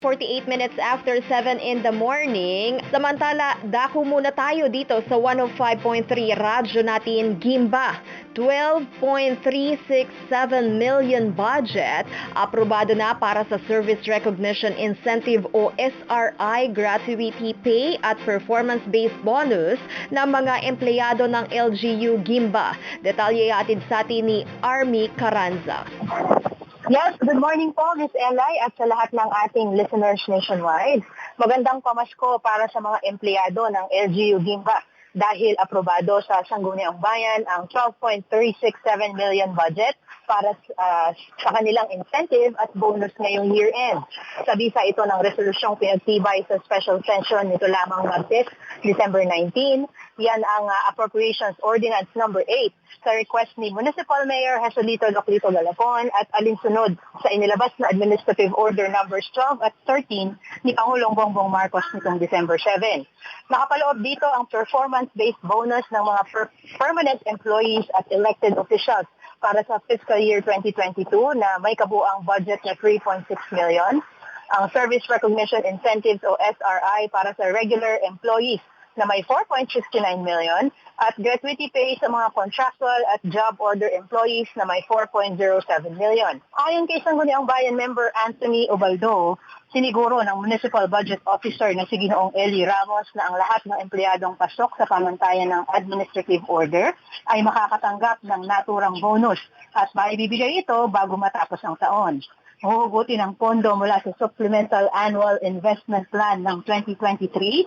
48 minutes after 7 in the morning. Samantala, dako muna tayo dito sa 105.3 radyo natin Gimba. 12.367 million budget aprobado na para sa Service Recognition Incentive o SRI gratuity pay at performance-based bonus ng mga empleyado ng LGU Gimba. Detalye atid sa atin ni Army Caranza. Yes, good morning po, Miss Eli, at sa lahat ng ating listeners nationwide. Magandang pamasko para sa mga empleyado ng LGU Gimba dahil aprobado sa Sangguniang Bayan ang 12.367 million budget para ah, sa kanilang incentive at bonus ngayong year-end. Sa bisa ito ng resolusyong pinagtibay sa special session nito lamang Martes, December 19. Yan ang ah, Appropriations Ordinance number 8 sa request ni Municipal Mayor Jesolito Loclito Galapon at alinsunod sa inilabas na Administrative Order numbers 12 at 13 ni Pangulong Bongbong Marcos nitong December 7. Nakapaloob dito ang performance-based bonus ng mga per- permanent employees at elected officials para sa fiscal year 2022 na may kabuang budget na 3.6 million. Ang Service Recognition Incentives o SRI para sa regular employees na may 4.69 million at gratuity pay sa mga contractual at job order employees na may 4.07 million. Ayon kay Sangguniang Bayan member Anthony Ubaldo, siniguro ng Municipal Budget Officer na si Ginoong Eli Ramos na ang lahat ng empleyadong pasok sa pamantayan ng administrative order ay makakatanggap ng naturang bonus at maibibigay ito bago matapos ang taon. Huhugutin ang pondo mula sa Supplemental Annual Investment Plan ng 2023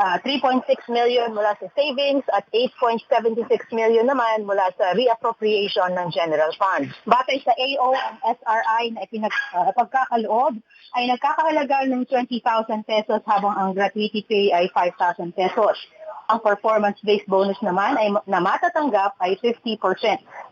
Ah, 3.6 million mula sa savings at 8.76 million naman mula sa reappropriation ng general fund. Batay sa AO, ang SRI na ipinag, pagkakaloob ay nagkakahalaga ng 20,000 pesos habang ang gratuity pay ay 5,000 pesos. Ang performance-based bonus naman ay na matatanggap ay 50%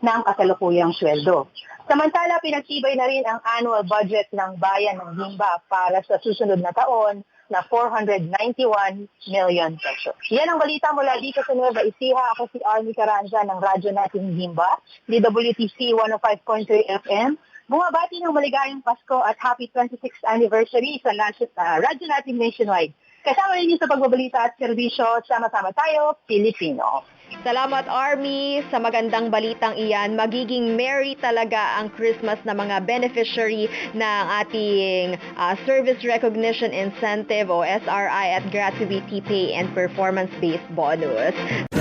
ng kasalukuyang sweldo. Samantala, pinagtibay na rin ang annual budget ng bayan ng Gimba para sa susunod na taon na 491 million pesos. Yan ang balita mula dito sa Nueva Ecija. Ako si Army Caranja ng radyo nating Gimba, DWTC 105.3 FM. Bumabati ng maligayang Pasko at happy 26th anniversary sa nas- ah, radyo natin nationwide. Kasama ninyo sa pagbabalita at serbisyo, sama-sama tayo, Pilipino. Salamat Army sa magandang balitang iyan. Magiging merry talaga ang Christmas na mga beneficiary ng ating ah, Service Recognition Incentive o SRI at Gratuity Pay and Performance-Based Bonus.